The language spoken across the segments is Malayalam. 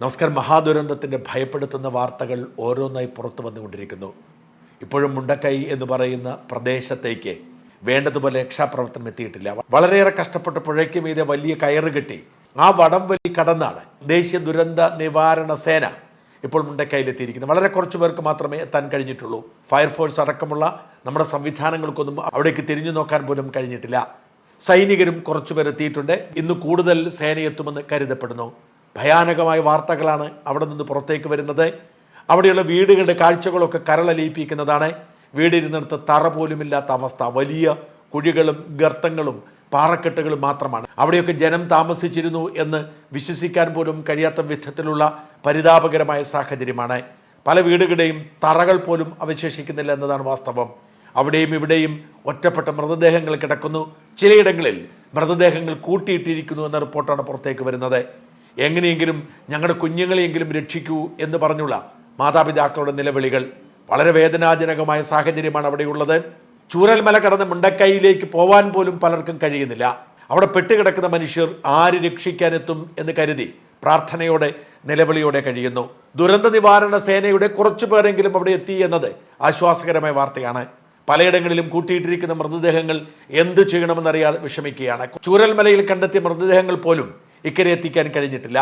നമസ്കാരം. മഹാദുരന്തത്തിന്റെ ഭയപ്പെടുത്തുന്ന വാർത്തകൾ ഓരോന്നായി പുറത്തു വന്നുകൊണ്ടിരിക്കുന്നു. ഇപ്പോഴും മുണ്ടക്കൈ എന്ന് പറയുന്ന പ്രദേശത്തേക്ക് വേണ്ടതുപോലെ രക്ഷാപ്രവർത്തനം എത്തിയിട്ടില്ല. വളരെയേറെ കഷ്ടപ്പെട്ട പുഴയ്ക്ക് മീതെ വലിയ കയറ് കെട്ടി. ആ വടം വലി കടന്നാണ് ദേശീയ ദുരന്ത നിവാരണ സേന ഇപ്പോൾ മുണ്ടക്കൈയിലെത്തിയിരിക്കുന്നത്. വളരെ കുറച്ച് പേർക്ക് മാത്രമേ എത്താൻ കഴിഞ്ഞിട്ടുള്ളൂ. ഫയർഫോഴ്സ് അടക്കമുള്ള നമ്മുടെ സംവിധാനങ്ങൾക്കൊന്നും അവിടേക്ക് തിരിഞ്ഞു നോക്കാൻ പോലും കഴിഞ്ഞിട്ടില്ല. സൈനികരും കുറച്ചുപേരെത്തിയിട്ടുണ്ട് ഇന്ന് കൂടുതൽ സേനയെത്തുമെന്ന് കരുതപ്പെടുന്നു. ഭയാനകമായ വാർത്തകളാണ് അവിടെ നിന്ന് പുറത്തേക്ക് വരുന്നത്. അവിടെയുള്ള വീടുകളുടെ കാഴ്ചകളൊക്കെ കരളലിയിപ്പിക്കുന്നതാണ്. വീടിരുന്നിടത്ത് തറ പോലുമില്ലാത്ത അവസ്ഥ. വലിയ കുഴികളും ഗർത്തങ്ങളും പാറക്കെട്ടുകളും മാത്രമാണ്. അവിടെയൊക്കെ ജനം താമസിച്ചിരുന്നു എന്ന് വിശ്വസിക്കാൻ പോലും കഴിയാത്ത വിധത്തിലുള്ള പരിതാപകരമായ സാഹചര്യമാണ്. പല വീടുകളുടെയും തറകൾ പോലും അവശേഷിക്കുന്നില്ല എന്നതാണ് വാസ്തവം. അവിടെയും ഇവിടെയും ഒറ്റപ്പെട്ട മൃതദേഹങ്ങൾ കിടക്കുന്നു. ചിലയിടങ്ങളിൽ മൃതദേഹങ്ങൾ കൂട്ടിയിട്ടിരിക്കുന്നു എന്ന റിപ്പോർട്ടാണ് പുറത്തേക്ക് വരുന്നത്. എങ്ങനെയെങ്കിലും ഞങ്ങളുടെ കുഞ്ഞുങ്ങളെയെങ്കിലും രക്ഷിക്കൂ എന്ന് പറഞ്ഞുള്ള മാതാപിതാക്കളുടെ നിലവിളികൾ വളരെ വേദനാജനകമായ സാഹചര്യമാണ് അവിടെയുള്ളത്. ചൂരൽമല കടന്ന് മുണ്ടക്കൈയിലേക്ക് പോവാൻ പോലും പലർക്കും കഴിയുന്നില്ല. അവിടെ പെട്ടുകിടക്കുന്ന മനുഷ്യർ ആര് രക്ഷിക്കാനെത്തും എന്ന് കരുതി പ്രാർത്ഥനയോടെ നിലവിളിയോടെ കഴിയുന്നു. ദുരന്ത നിവാരണ സേനയുടെ കുറച്ചു പേരെങ്കിലും അവിടെ എത്തി എന്നത് ആശ്വാസകരമായ വാർത്തയാണ്. പലയിടങ്ങളിലും കൂട്ടിയിട്ടിരിക്കുന്ന മൃതദേഹങ്ങൾ എന്തു ചെയ്യണമെന്നറിയാതെ വിഷമിക്കുകയാണ്. ചൂരൽമലയിൽ കണ്ടെത്തിയ മൃതദേഹങ്ങൾ പോലും ഇക്കരെ എത്തിക്കാൻ കഴിഞ്ഞിട്ടില്ല.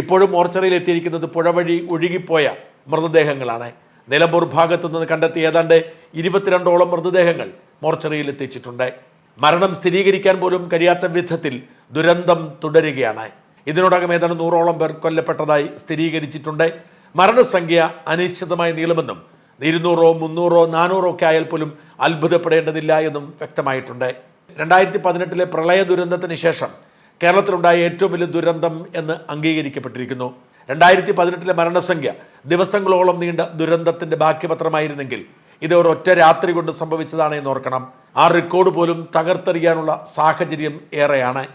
ഇപ്പോഴും മോർച്ചറിയിൽ എത്തിയിരിക്കുന്നത് പുഴ വഴി ഒഴുകിപ്പോയ മൃതദേഹങ്ങളാണ്. നിലമ്പൂർ ഭാഗത്തു നിന്ന് കണ്ടെത്തിയ ഏതാണ്ട് ഇരുപത്തിരണ്ടോളം മൃതദേഹങ്ങൾ മോർച്ചറിയിൽ എത്തിച്ചിട്ടുണ്ട്. മരണം സ്ഥിരീകരിക്കാൻ പോലും കഴിയാത്ത വിധത്തിൽ ദുരന്തം തുടരുകയാണ്. ഇതിനോടകം ഏതാണ്ട് നൂറോളം പേർ കൊല്ലപ്പെട്ടതായി സ്ഥിരീകരിച്ചിട്ടുണ്ട്. മരണസംഖ്യ അനിശ്ചിതമായി നീളുമെന്നും ഇരുന്നൂറോ മുന്നൂറോ നാനൂറോ ഒക്കെ ആയാൽ പോലും അത്ഭുതപ്പെടേണ്ടതില്ല എന്നും വ്യക്തമായിട്ടുണ്ട്. രണ്ടായിരത്തി പതിനെട്ടിലെ പ്രളയ ദുരന്തത്തിന് ശേഷം കേരളത്തിലുണ്ടായ ഏറ്റവും വലിയ ദുരന്തം എന്ന് അംഗീകരിക്കപ്പെട്ടിരിക്കുന്നു. രണ്ടായിരത്തി പതിനെട്ടിലെ മരണസംഖ്യ ദിവസങ്ങളോളം നീണ്ട ദുരന്തത്തിന്റെ ബാക്കിപത്രമായിരുന്നെങ്കിൽ ഇത് ഒറ്റ രാത്രി കൊണ്ട് സംഭവിച്ചതാണ് എന്ന് ഓർക്കണം. ആ റെക്കോർഡ് പോലും തകർത്തെറിയാനുള്ള സാഹചര്യം ഏറെയാണ്.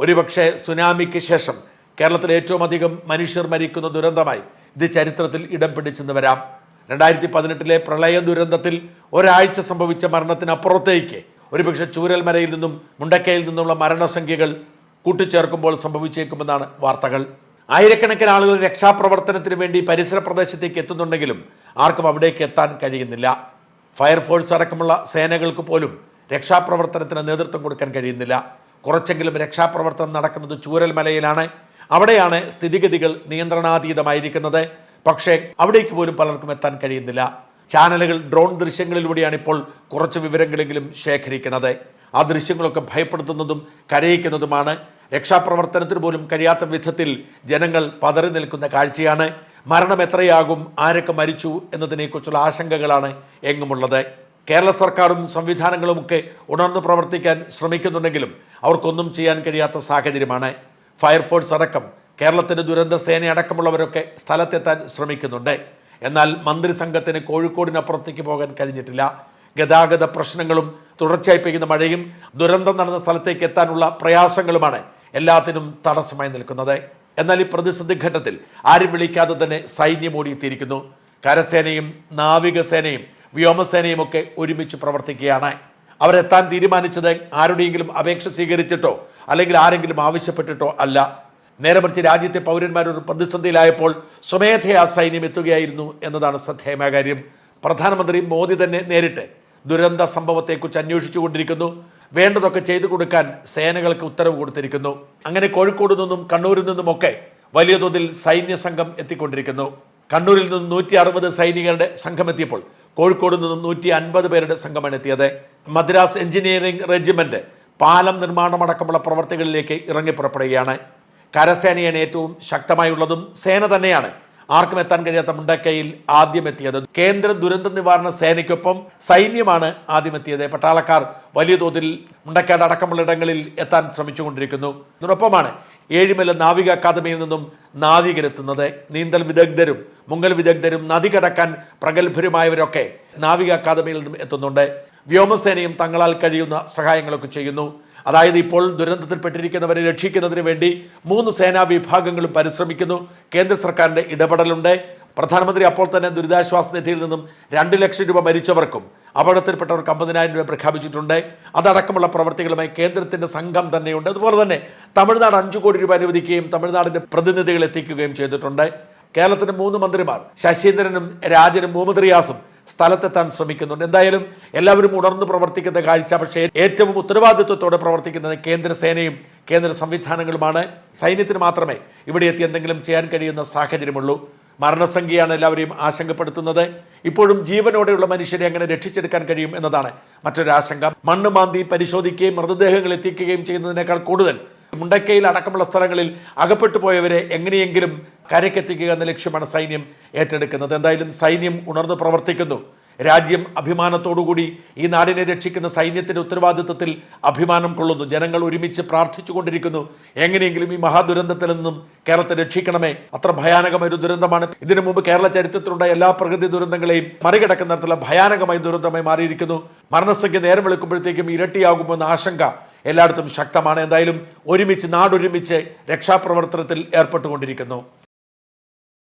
ഒരുപക്ഷെ സുനാമിക്ക് ശേഷം കേരളത്തിൽ ഏറ്റവും അധികം മനുഷ്യർ മരിക്കുന്ന ദുരന്തമായി ഇത് ചരിത്രത്തിൽ ഇടം പിടിച്ചെന്ന് വരാം. രണ്ടായിരത്തി പതിനെട്ടിലെ പ്രളയ ദുരന്തത്തിൽ ഒരാഴ്ച സംഭവിച്ച മരണത്തിനപ്പുറത്തേക്ക് ഒരുപക്ഷെ ചൂരൽമരയിൽ നിന്നും മുണ്ടക്കയിൽ നിന്നുള്ള മരണസംഖ്യകൾ കൂട്ടിച്ചേർക്കുമ്പോൾ സംഭവിച്ചേക്കുമെന്നാണ് വാർത്തകൾ. ആയിരക്കണക്കിന് ആളുകൾ രക്ഷാപ്രവർത്തനത്തിന് വേണ്ടി പരിസര പ്രദേശത്തേക്ക് എത്തുന്നുണ്ടെങ്കിലും ആർക്കും അവിടേക്ക് എത്താൻ കഴിയുന്നില്ല. ഫയർഫോഴ്സ് അടക്കമുള്ള സേനകൾക്ക് പോലും രക്ഷാപ്രവർത്തനത്തിന് നേതൃത്വം കൊടുക്കാൻ കഴിയുന്നില്ല. കുറച്ചെങ്കിലും രക്ഷാപ്രവർത്തനം നടക്കുന്നത് ചൂരൽമലയിലാണ്. അവിടെയാണ് സ്ഥിതിഗതികൾ നിയന്ത്രണാതീതമായിരിക്കുന്നത്. പക്ഷേ അവിടേക്ക് പോലും പലർക്കും എത്താൻ കഴിയുന്നില്ല. ചാനലുകൾ ഡ്രോൺ ദൃശ്യങ്ങളിലൂടെയാണ് ഇപ്പോൾ കുറച്ച് വിവരങ്ങളെങ്കിലും ശേഖരിക്കുന്നത്. ആ ദൃശ്യങ്ങളൊക്കെ ഭയപ്പെടുത്തുന്നതും കരയിക്കുന്നതുമാണ്. രക്ഷാപ്രവർത്തനത്തിന് പോലും കഴിയാത്ത വിധത്തിൽ ജനങ്ങൾ പതറി നിൽക്കുന്ന കാഴ്ചയാണ്. മരണം എത്രയാകും ആരൊക്കെ മരിച്ചു എന്നതിനെക്കുറിച്ചുള്ള ആശങ്കകളാണ് എങ്ങുമുള്ളത്. കേരള സർക്കാരും സംവിധാനങ്ങളുമൊക്കെ ഉണർന്നു പ്രവർത്തിക്കാൻ ശ്രമിക്കുന്നുണ്ടെങ്കിലും അവർക്കൊന്നും ചെയ്യാൻ കഴിയാത്ത സാഹചര്യമാണ്. ഫയർഫോഴ്സ് അടക്കം കേരളത്തിന്റെ ദുരന്ത സേന അടക്കമുള്ളവരൊക്കെ സ്ഥലത്തെത്താൻ ശ്രമിക്കുന്നുണ്ട്. എന്നാൽ മന്ത്രിസംഘത്തിന് കോഴിക്കോടിനപ്പുറത്തേക്ക് പോകാൻ കഴിഞ്ഞിട്ടില്ല. ഗതാഗത പ്രശ്നങ്ങളും തുടർച്ചയായി പെയ്യുന്ന മഴയും ദുരന്തം നടന്ന സ്ഥലത്തേക്ക് എത്താനുള്ള പ്രയാസങ്ങളുമാണ് എല്ലാത്തിനും തടസ്സമായി നിൽക്കുന്നത്. എന്നാൽ ഈ പ്രതിസന്ധി ഘട്ടത്തിൽ ആരും വിളിക്കാതെ തന്നെ സൈന്യം ഓടിയെത്തിയിരിക്കുന്നു. കരസേനയും നാവികസേനയും വ്യോമസേനയും ഒക്കെ ഒരുമിച്ച് പ്രവർത്തിക്കുകയാണ്. അവരെത്താൻ തീരുമാനിച്ചത് ആരുടെയെങ്കിലും അപേക്ഷ സ്വീകരിച്ചിട്ടോ അല്ലെങ്കിൽ ആരെങ്കിലും ആവശ്യപ്പെട്ടിട്ടോ അല്ല. നേരെ മറിച്ച് രാജ്യത്തെ പൗരന്മാർ ഒരു പ്രതിസന്ധിയിലായപ്പോൾ സ്വമേധയാ സൈന്യം എത്തുകയായിരുന്നു എന്നതാണ് ശ്രദ്ധേയമായ കാര്യം. പ്രധാനമന്ത്രി മോദി തന്നെ നേരിട്ട് ദുരന്ത സംഭവത്തെക്കുറിച്ച് അന്വേഷിച്ചുകൊണ്ടിരിക്കുന്നു വേണ്ടതൊക്കെ ചെയ്തു കൊടുക്കാൻ സേനകൾക്ക് ഉത്തരവ് കൊടുത്തിരിക്കുന്നു. അങ്ങനെ കോഴിക്കോട് നിന്നും കണ്ണൂരിൽ നിന്നുമൊക്കെ വലിയ തോതിൽ സൈന്യ സംഘം എത്തിക്കൊണ്ടിരിക്കുന്നു. കണ്ണൂരിൽ നിന്നും നൂറ്റി അറുപത് സൈനികരുടെ സംഘം എത്തിയപ്പോൾ കോഴിക്കോട് നിന്നും നൂറ്റി അൻപത് പേരുടെ സംഘമാണ് എത്തിയത്. മദ്രാസ് എഞ്ചിനീയറിംഗ് റെജിമെന്റ് പാലം നിർമ്മാണമടക്കമുള്ള പ്രവർത്തികളിലേക്ക് ഇറങ്ങി പുറപ്പെടുകയാണ്. കരസേനയാണ് ഏറ്റവും ശക്തമായുള്ളതും സേന തന്നെയാണ് ആർക്കും എത്താൻ കഴിയാത്ത മുണ്ടക്കയിൽ ആദ്യം എത്തിയത് കേന്ദ്ര ദുരന്ത നിവാരണ സേനയ്ക്കൊപ്പം സൈന്യമാണ് ആദ്യം എത്തിയത് പട്ടാളക്കാർ വലിയ തോതിൽ മുണ്ടക്കാട് അടക്കമുള്ള ഇടങ്ങളിൽ എത്താൻ ശ്രമിച്ചുകൊണ്ടിരിക്കുന്നു. ഇതിനൊപ്പമാണ് ഏഴിമല നാവിക അക്കാദമിയിൽ നിന്നും നാവികരെത്തുന്നത്. നീന്തൽ വിദഗ്ധരും മുങ്ങൽ വിദഗ്ധരും നദി കടക്കാൻ പ്രഗത്ഭരുമായവരൊക്കെ നാവിക അക്കാദമിയിൽ നിന്നും എത്തുന്നുണ്ട്. വ്യോമസേനയും തങ്ങളാൽ കഴിയുന്ന സഹായങ്ങളൊക്കെ ചെയ്യുന്നു. അതായത് ഇപ്പോൾ ദുരന്തത്തിൽപ്പെട്ടിരിക്കുന്നവരെ രക്ഷിക്കുന്നതിന് വേണ്ടി മൂന്ന് സേനാ വിഭാഗങ്ങളും പരിശ്രമിക്കുന്നു. കേന്ദ്ര സർക്കാരിന്റെ ഇടപെടലുണ്ട്. പ്രധാനമന്ത്രി അപ്പോൾ തന്നെ ദുരിതാശ്വാസ നിധിയിൽ നിന്നും രണ്ട് ലക്ഷം രൂപ മരിച്ചവർക്കും അപകടത്തിൽപ്പെട്ടവർക്ക് അമ്പതിനായിരം രൂപ പ്രഖ്യാപിച്ചിട്ടുണ്ട്. അതടക്കമുള്ള പ്രവർത്തികളുമായി കേന്ദ്രത്തിന്റെ സംഘം തന്നെയുണ്ട്. അതുപോലെ തന്നെ തമിഴ്നാട് അഞ്ചു കോടി രൂപ അനുവദിക്കുകയും തമിഴ്നാടിന്റെ പ്രതിനിധികൾ എത്തിക്കുകയും ചെയ്തിട്ടുണ്ട്. കേരളത്തിന്റെ മൂന്ന് മന്ത്രിമാർ ശശീന്ദ്രനും രാജനും മുഹമ്മദ് റിയാസും സ്ഥലത്തെത്താൻ ശ്രമിക്കുന്നുണ്ട്. എന്തായാലും എല്ലാവരും ഉണർന്നു പ്രവർത്തിക്കുന്ന കാഴ്ച. പക്ഷേ ഏറ്റവും ഉത്തരവാദിത്വത്തോടെ പ്രവർത്തിക്കുന്നത് കേന്ദ്രസേനയും കേന്ദ്ര സംവിധാനങ്ങളുമാണ്. സൈന്യത്തിന് മാത്രമേ ഇവിടെ എത്തി എന്തെങ്കിലും ചെയ്യാൻ കഴിയുന്ന സാഹചര്യമുള്ളൂ. മരണസംഖ്യയാണ് എല്ലാവരെയും ആശങ്കപ്പെടുത്തുന്നത്. ഇപ്പോഴും ജീവനോടെയുള്ള മനുഷ്യരെ അങ്ങനെ രക്ഷിച്ചെടുക്കാൻ കഴിയും എന്നതാണ് മറ്റൊരു ആശങ്ക മണ്ണ് മാന്തി പരിശോധിക്കുകയും മൃതദേഹങ്ങൾ എത്തിക്കുകയും ചെയ്യുന്നതിനേക്കാൾ കൂടുതൽ മുണ്ടക്കയിൽ അടക്കമുള്ള സ്ഥലങ്ങളിൽ അകപ്പെട്ടു പോയവരെ എങ്ങനെയെങ്കിലും കരക്കെത്തിക്കുക എന്ന ലക്ഷ്യമാണ് സൈന്യം ഏറ്റെടുക്കുന്നത്. എന്തായാലും സൈന്യം ഉണർന്ന് പ്രവർത്തിക്കുന്നു. രാജ്യം അഭിമാനത്തോടുകൂടി ഈ നാടിനെ രക്ഷിക്കുന്ന സൈന്യത്തിന്റെ ഉത്തരവാദിത്വത്തിൽ അഭിമാനം കൊള്ളുന്നു. ജനങ്ങൾ ഒരുമിച്ച് പ്രാർത്ഥിച്ചുകൊണ്ടിരിക്കുന്നു. എങ്ങനെയെങ്കിലും ഈ മഹാദുരന്തത്തിൽ നിന്നും കേരളത്തെ രക്ഷിക്കണമേ. അത്ര ഭയാനകമായ ഒരു ദുരന്തമാണ്. ഇതിനു മുമ്പ് കേരള ചരിത്രത്തിലുണ്ടായ എല്ലാ പ്രകൃതി ദുരന്തങ്ങളെയും മറികടക്കുന്ന തരത്തിലുള്ള ഭയാനകമായ ദുരന്തമായി മാറിയിരിക്കുന്നു. മരണസംഖ്യ നേരം വെളുക്കുമ്പോഴത്തേക്കും ഇരട്ടിയാകുമെന്ന ആശങ്ക എല്ലായിടത്തും ശക്തമാണ്. എന്തായാലും ഒരുമിച്ച് നാടൊരുമിച്ച് രക്ഷാപ്രവർത്തനത്തിൽ ഏർപ്പെട്ടുകൊണ്ടിരിക്കുന്നു.